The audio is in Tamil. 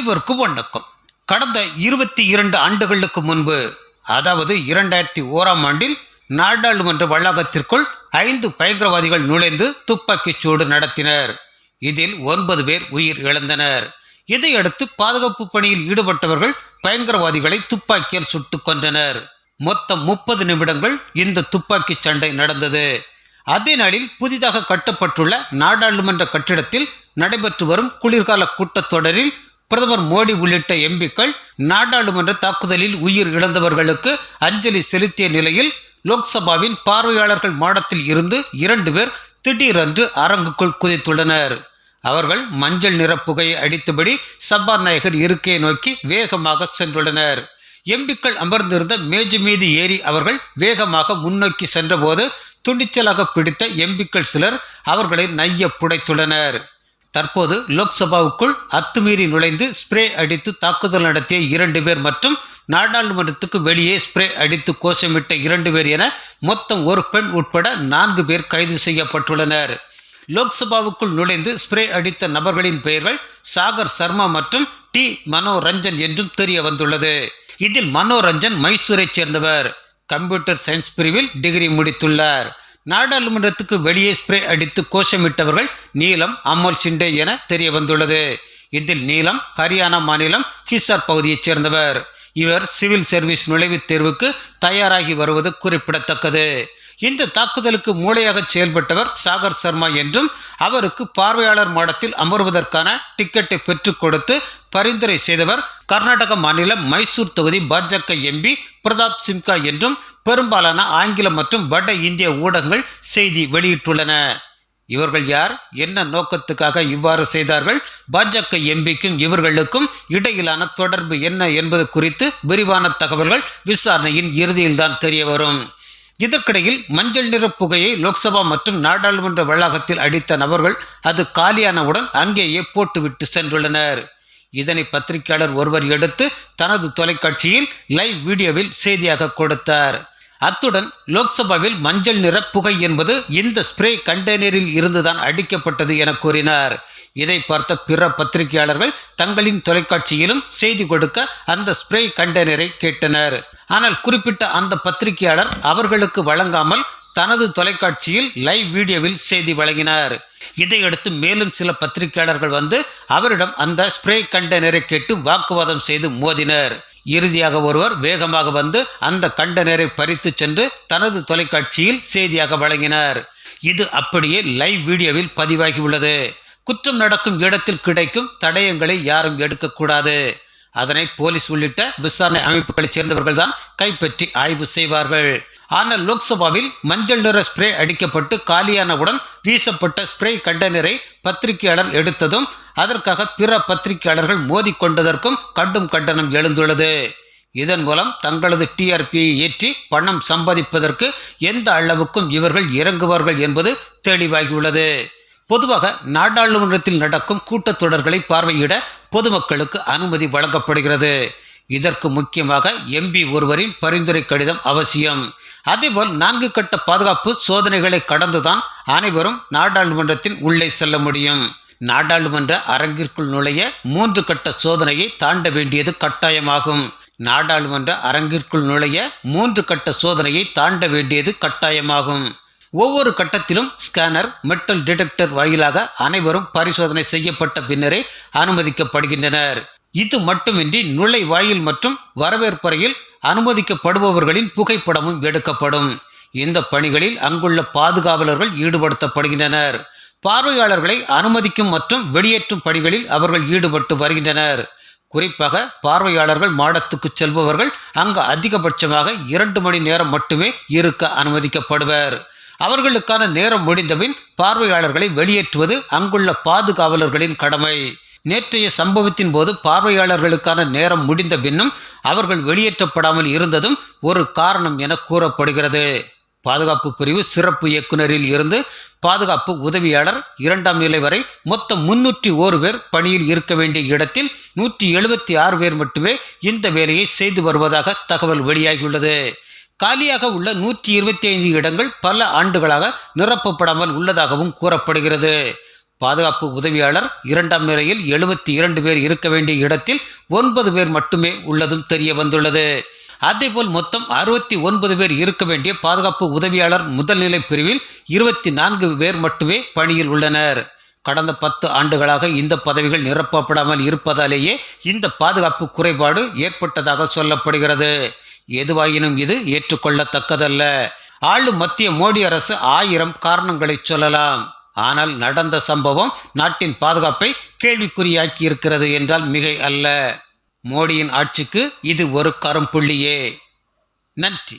அனைவருக்கும் வணக்கம். கடந்த இருபத்தி இரண்டு ஆண்டுகளுக்கு முன்பு அதாவது இரண்டாயிரத்தி ஓராம் ஆண்டில் நாடாளுமன்ற வளாகத்திற்குள் ஐந்து பயங்கரவாதிகள் நுழைந்து துப்பாக்கிச் சூடு நடத்தினர். இதில் ஒன்பது பேர் உயிர் இழந்தனர். இதையடுத்து பாதுகாப்பு பணியில் ஈடுபட்டவர்கள் பயங்கரவாதிகளை துப்பாக்கியால் சுட்டுக் கொன்றனர். மொத்தம் முப்பது நிமிடங்கள் இந்த துப்பாக்கி சண்டை நடந்தது. அதே நாளில் புதிதாக கட்டப்பட்டுள்ள நாடாளுமன்ற கட்டிடத்தில் நடைபெற்று வரும் குளிர்கால கூட்டத்தொடரில் பிரதமர் மோடி உள்ளிட்ட எம்பிக்கள் நாடாளுமன்ற தாக்குதலில் உயிர் இழந்தவர்களுக்கு அஞ்சலி செலுத்திய நிலையில் லோக்சபாவின் பார்வையாளர்கள் மாடத்தில் இருந்து இரண்டு பேர் திடீரென்று அரங்குக்குள் குதித்துள்ளனர். அவர்கள் மஞ்சள் நிற புகையை அடித்தபடி சபாநாயகர் இருக்கையை நோக்கி வேகமாக சென்றுள்ளனர். எம்பிக்கள் அமர்ந்திருந்த மேஜு மீது ஏறி அவர்கள் வேகமாக முன்னோக்கி சென்றபோது துணிச்சலாக பிடித்த எம்பிக்கள் சிலர் அவர்களை நைய புடைத்துள்ளனர். தற்போது லோக்சபாவுக்குள் அத்துமீறி நுழைந்து ஸ்ப்ரே அடித்து தாக்குதல் நடத்திய இரண்டு பேர் மற்றும் நாடாளுமன்றத்துக்கு வெளியே ஸ்ப்ரே அடித்து கோஷமிட்ட இரண்டு பேர் என மொத்தம் ஒரு பெண் உட்பட நான்கு பேர் கைது செய்யப்பட்டுள்ளனர். லோக்சபாவுக்குள் நுழைந்து ஸ்ப்ரே அடித்த நபர்களின் பெயர்கள் சாகர் சர்மா மற்றும் டி மனோரஞ்சன் என்றும் தெரிய வந்துள்ளது. இதில் மனோரஞ்சன் மைசூரைச் சேர்ந்தவர். கம்ப்யூட்டர் சயின்ஸ் பிரிவில் டிகிரி முடித்துள்ளார். நாடாளுமன்றத்துக்கு வெளியே ஸ்ப்ரே அடித்து கோஷமிட்டவர்கள் நீலம் அமோல் சிண்டே என தெரிய வந்துள்ளது இதில் நீலம் ஹரியானா மாநிலம் ஹிசார் பகுதியைச் சேர்ந்தவர். இவர் சிவில் சர்வீஸ் நுழைவுத் தேர்வுக்கு தயாராகி வருவது குறிப்பிடத்தக்கது. இந்த தாக்குதலுக்கு மூளையாக செயல்பட்டவர் சாகர் சர்மா என்றும் அவருக்கு பார்வையாளர் மாடத்தில் அமர்வதற்கான டிக்கெட்டை பெற்றுக் கொடுத்து பரிந்துரை செய்தவர் கர்நாடக மாநிலம் மைசூர் தொகுதி பாஜக எம்பி பிரதாப் சிம்கா என்றும் பெரும்பாலான ஆங்கிலம் மற்றும் வட இந்திய ஊடகங்கள் செய்தி வெளியிட்டுள்ளன. இவர்கள் யார்? என்ன நோக்கத்துக்காக இவ்வாறு செய்தார்கள்? பாஜக எம்பிக்கும் இவர்களுக்கும் இடையிலான தொடர்பு என்ன என்பது குறித்து விரிவான தகவல்கள் விசாரணையின் இறுதியில்தான் தெரிய வரும். இதற்கிடையில் மஞ்சள் நிற புகையை லோக்சபா மற்றும் நாடாளுமன்ற வளாகத்தில் அடித்த நபர்கள் அது காலியானவுடன் அங்கேயே போட்டுவிட்டு சென்றுள்ளனர். இதனை பத்திரிகையாளர் ஒருவர் எடுத்து தனது தொலைக்காட்சியில் லைவ் வீடியோவில் செய்தியாக கொடுத்தார். அத்துடன் லோக்சபாவில் மஞ்சள் நிற புகை என்பது இந்த ஸ்ப்ரே கண்டெய்னரில் இருந்துதான் அடிக்கப்பட்டது என கூறினார். இதை பார்த்த பிற பத்திரிகையாளர்கள் தங்களின் தொலைக்காட்சியிலும் செய்தி கொடுக்க அந்த ஸ்ப்ரே கண்டெய்னரை கேட்டனர். ஆனால் குறிப்பிட்ட அந்த பத்திரிகையாளர் அவர்களுக்கு வழங்காமல் தனது தொலைக்காட்சியில் லைவ் வீடியோவில் செய்தி வழங்கினார். இதையடுத்து மேலும் சில பத்திரிகையாளர்கள் வந்து அவரிடம் அந்த ஸ்ப்ரே கண்டெய்னரை கேட்டு வாக்குவாதம் செய்து மோதினர். இறுதியாக ஒருவர் வேகமாக வந்து அந்த கண்டனரை பறித்து சென்று தனது தொலைக்காட்சியில் செய்தியாக வழங்கினார். இது அப்படியே லைவ் வீடியோவில் பதிவாகியுள்ளது குற்றம் நடக்கும் இடத்தில் கிடைக்கும் தடயங்களை யாரும் எடுக்கக்கூடாது அதனை போலீஸ் உள்ளிட்ட விசாரணை அமைப்புகளைச் சேர்ந்தவர்கள் தான் கைப்பற்றி ஆய்வு செய்வார்கள். ஆனால் லோக்சபாவில் மஞ்சள் நிற ஸ்ப்ரே அடிக்கப்பட்டு காலியானவுடன் வீசப்பட்ட ஸ்ப்ரே கண்டெய்னரை பத்திரிகையாளர் எடுத்ததும் அதற்காக பிற பத்திரிகையாளர்கள் மோதிக்கொண்டதற்கும் கடும் கண்டனம் எழுந்துள்ளது. இதன் மூலம் தங்களது டிஆர்பியை ஏற்றி பணம் சம்பாதிப்பதற்கு எந்த அளவுக்கும் இவர்கள் இறங்குவார்கள் என்பது தெளிவாகியுள்ளது. பொதுவாக நாடாளுமன்றத்தில் நடக்கும் கூட்டத்தொடர்களை பார்வையிட பொதுமக்களுக்கு அனுமதி வழங்கப்படுகிறது. இதற்கு முக்கியமாக எம்பி ஒருவரின் பரிந்துரை கடிதம் அவசியம். அதேபோல் நான்கு கட்ட பாதுகாப்பு சோதனைகளை கடந்துதான் அனைவரும் நாடாளுமன்றத்தின் உள்ளே செல்ல முடியும். நாடாளுமன்ற அரங்கிற்குள் நுழைய மூன்று கட்ட சோதனையை தாண்ட வேண்டியது கட்டாயமாகும். நாடாளுமன்ற அரங்கிற்குள் நுழைய மூன்று கட்ட சோதனையை தாண்ட வேண்டியது கட்டாயமாகும். ஒவ்வொரு கட்டத்திலும் ஸ்கேனர் மெட்டல் டிடெக்டர் வாயிலாக அனைவரும் பரிசோதனை செய்யப்பட்ட பின்னரே அனுமதிக்கப்படுகின்றனர். இது மட்டுமின்றி நுழைவாயில் மற்றும் வரவேற்பறையில் அனுமதிக்கப்படுபவர்களின் புகைப்படமும் எடுக்கப்படும். இந்த பணிகளில் அங்குள்ள பாதுகாவலர்கள் ஈடுபடுத்தப்படுகின்றனர். பார்வையாளர்களை அனுமதிக்கும் மற்றும் வெளியேற்றும் பணிகளில் அவர்கள் ஈடுபட்டு வருகின்றனர். குறிப்பாக பார்வையாளர்கள் மாடத்துக்கு செல்பவர்கள் அங்கு அதிகபட்சமாக இரண்டு மணி நேரம் மட்டுமே இருக்க அனுமதிக்கப்படுவர். அவர்களுக்கான நேரம் முடிந்தபின் பார்வையாளர்களை வெளியேற்றுவது அங்குள்ள பாதுகாவலர்களின் கடமை. நேற்றைய சம்பவத்தின் போது பார்வையாளர்களுக்கான நேரம் முடிந்த பின்னும் அவர்கள் வெளியேற்றப்படாமல் இருந்ததும் ஒரு காரணம் என கூறப்படுகிறது. பாதுகாப்பு பிரிவு சிறப்பு இயக்குனரில் இருந்து பாதுகாப்பு உதவியாளர் இரண்டாம் நிலை வரை மொத்தம் முன்னூற்றி ஓரு பேர் பணியில் இருக்க வேண்டிய இடத்தில் நூற்றி எழுபத்தி ஆறு பேர் மட்டுமே இந்த வேலையை செய்து வருவதாக தகவல் வெளியாகியுள்ளது. காலியாக உள்ள நூற்றி இருபத்தி ஐந்து இடங்கள் பல ஆண்டுகளாக நிரப்பப்படாமல் உள்ளதாகவும் கூறப்படுகிறது. பாதுகாப்பு உதவியாளர் இரண்டாம் நிலையில் எழுபத்தி இரண்டு பேர் இருக்க வேண்டிய இடத்தில் ஒன்பது பேர் மட்டுமே உள்ளதும் தெரிய வந்துள்ளது. அதேபோல் மொத்தம் அறுபத்தி ஒன்பது பேர் இருக்க வேண்டிய பாதுகாப்பு உதவியாளர் முதல்நிலை பிரிவில் இருபத்தி நான்கு பேர் மட்டுமே பணியில் உள்ளனர். கடந்த பத்து ஆண்டுகளாக இந்த பதவிகள் நிரப்பப்படாமல் இருப்பதாலேயே இந்த பாதுகாப்பு குறைபாடு ஏற்பட்டதாக சொல்லப்படுகிறது. எதுவாயினும் இது ஏற்றுக்கொள்ளத்தக்கதல்ல. ஆளும் மத்திய மோடி அரசு ஆயிரம் காரணங்களை சொல்லலாம். ஆனால் நடந்த சம்பவம் நாட்டின் பாதுகாப்பை கேள்விக்குறியாக்கி இருக்கிறது என்றால் மிகை அல்ல. மோடியின் ஆட்சிக்கு இது ஒரு கரும்புள்ளியே. நன்றி.